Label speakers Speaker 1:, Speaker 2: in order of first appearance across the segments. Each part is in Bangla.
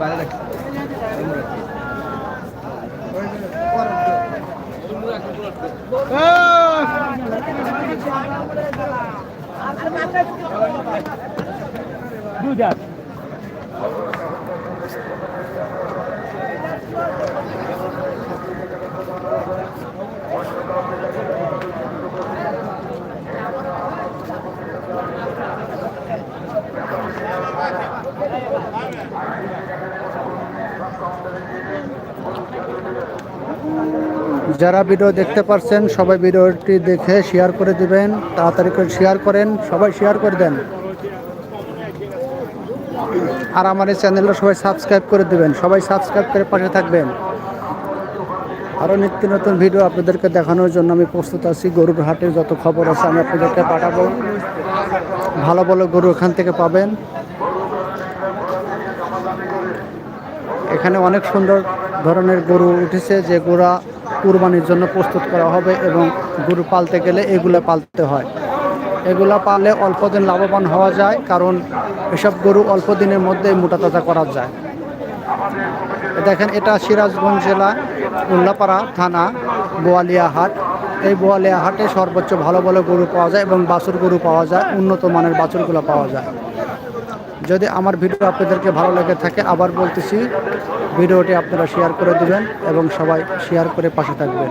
Speaker 1: বাইরে রাখছি Do that. যারা ভিডিও দেখতে পারছেন, সবাই ভিডিওটি দেখে শেয়ার করে দিবেন, তাড়াতাড়ি করে শেয়ার করেন, সবাই শেয়ার করে দেন। আর আমার এই চ্যানেলটা সবাই সাবস্ক্রাইব করে দেবেন। সবাই সাবস্ক্রাইব করে পাশে থাকবেন। আরও নিত্য নতুন ভিডিও আপনাদেরকে দেখানোর জন্য আমি প্রস্তুত আছি। গরুর হাটে যত খবর আছে আমি আপনাদেরকে পাঠাবো। ভালো ভালো গরু এখান থেকে পাবেন। এখানে অনেক সুন্দর ধরনের গরু উঠেছে যে গোড়া কুরবানির জন্য প্রস্তুত করা হবে এবং গরু পালতে গেলে এগুলো পালতে হয়। এগুলা পালে অল্প দিন লাভবান হওয়া যায়, কারণ এসব গরু অল্প দিনের মধ্যে মোটা তাজা করা যায়। দেখেন, এটা সিরাজগঞ্জ জেলা, উল্লাপাড়া থানা, বোয়ালিয়া হাট। এই বোয়ালিয়া হাটে সর্বোচ্চ ভালো ভালো গরু পাওয়া যায় এবং বাছুর গরু পাওয়া যায়, উন্নত মানের বাছুরগুলো পাওয়া যায়। যদি আমার ভিডিও আপনাদেরকে ভালো লেগে থাকে, আবার বলতেছি, ভিডিওটি আপনারা শেয়ার করে দিবেন এবং সবাই শেয়ার করে পাশে থাকবেন।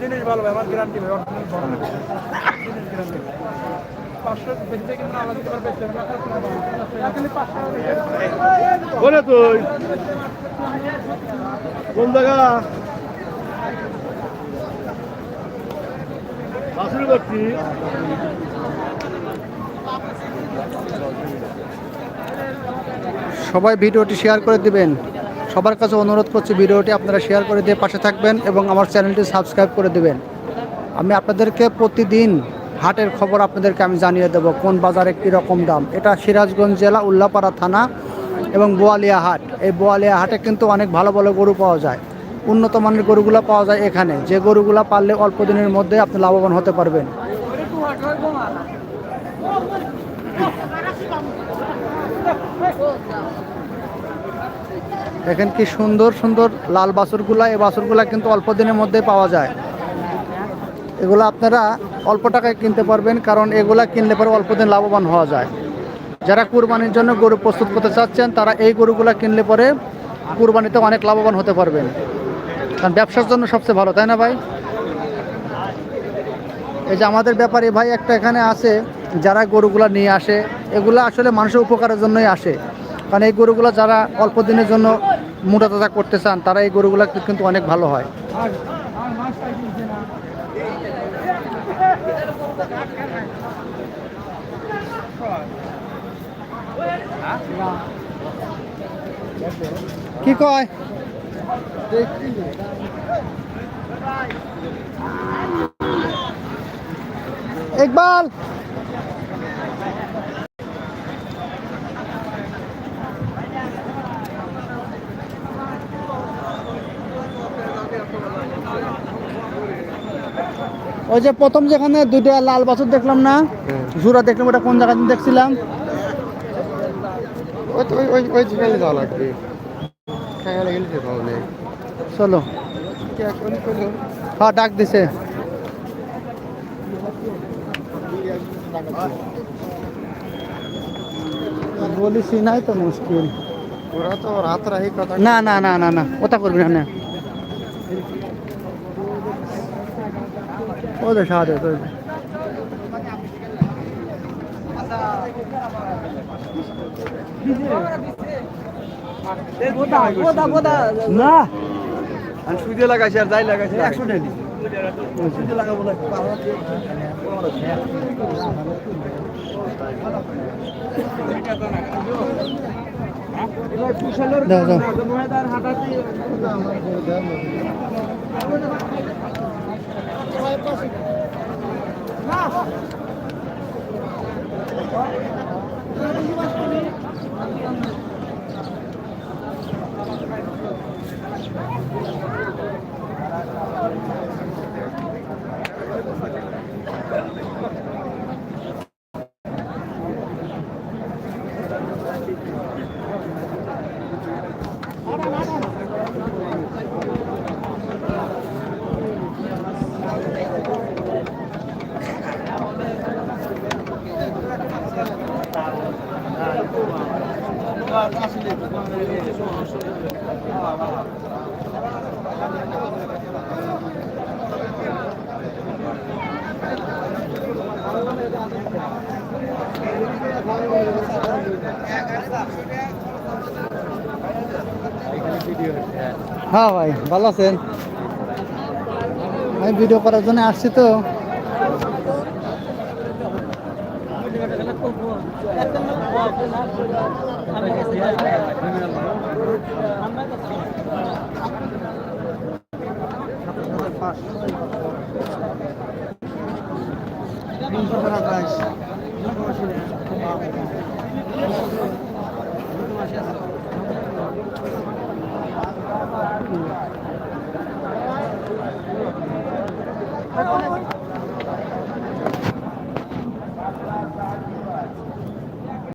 Speaker 2: জিনিস ভালো ভাই আমার গ্যারান্টি ভাই। জিনিস গ্যারান্টি
Speaker 3: বলে তুই। কোন জায়গা? বাসুরি করছি
Speaker 1: সবাই ভিডিওটি শেয়ার করে দিবেন। সবার কাছে অনুরোধ করছি ভিডিওটি আপনারা শেয়ার করে দিয়ে পাশে থাকবেন এবং আমার চ্যানেলটি সাবস্ক্রাইব করে দেবেন। আমি আপনাদেরকে প্রতিদিন হাটের খবর আপনাদেরকে আমি জানিয়ে দেব, কোন বাজারে কী রকম দাম। এটা সিরাজগঞ্জ জেলা উল্লাপাড়া থানা এবং বোয়ালিয়া হাট। এই বোয়ালিয়া হাটে কিন্তু অনেক ভালো ভালো গরু পাওয়া যায়। উন্নত মানের গরুগুলো পাওয়া যায় এখানে। যে গরুগুলো পারলে অল্প দিনের মধ্যে আপনি লাভবান হতে পারবেন। দেখেন কি সুন্দর সুন্দর লাল বাছুরগুলা। এই বাছুরগুলা কিন্তু অল্প দিনের মধ্যে পাওয়া যায়। এগুলো আপনারা অল্প টাকায় কিনতে পারবেন, কারণ এগুলা কিনলে পরে অল্প দিন লাভবান হওয়া যায়। যারা কুরবানির জন্য গরু প্রস্তুত করতে চাচ্ছেন, তারা এই গরুগুলা কিনলে পরে কুরবানিতে অনেক লাভবান হতে পারবেন। কারণ ব্যবসার জন্য সবচেয়ে ভালো, তাই না ভাই? এই যে আমাদের ব্যাপারে ভাই একটা এখানে আছে, যারা গরুগুলা নিয়ে আসে, এগুলো আসলে মানুষের উপকারের জন্যই আসে। কারণ এই গরুগুলো যারা অল্প দিনের জন্য মোটা তাজা করতে চান, তারা এই গরুগুলো কিন্তু অনেক ভালো হয়। কি কয়? ইকবাল! ওই যে প্রথম যেখানে দুইটা লাল বাছুর দেখলাম না জোড়া দেখলাম ওটা কোন জায়গাতে দেখছিলাম? চলো। হ্যাঁ ডাক দিছে। বলিস নাই তো মুশকিল।
Speaker 3: ওরা তো রাত রাহি কথা
Speaker 1: না না না না না ওটা করবি না। না ও দে সাহায্য না
Speaker 2: সুদে লাগাইছে আর যাই লাগাইছে
Speaker 1: একশো টাকা
Speaker 2: সুদে লাগাবো না
Speaker 1: দাও দাও হ্যাঁ ভাই ভালো আছেন আমি ভিডিও করার জন্য আসছি তো Thank you. Thank you.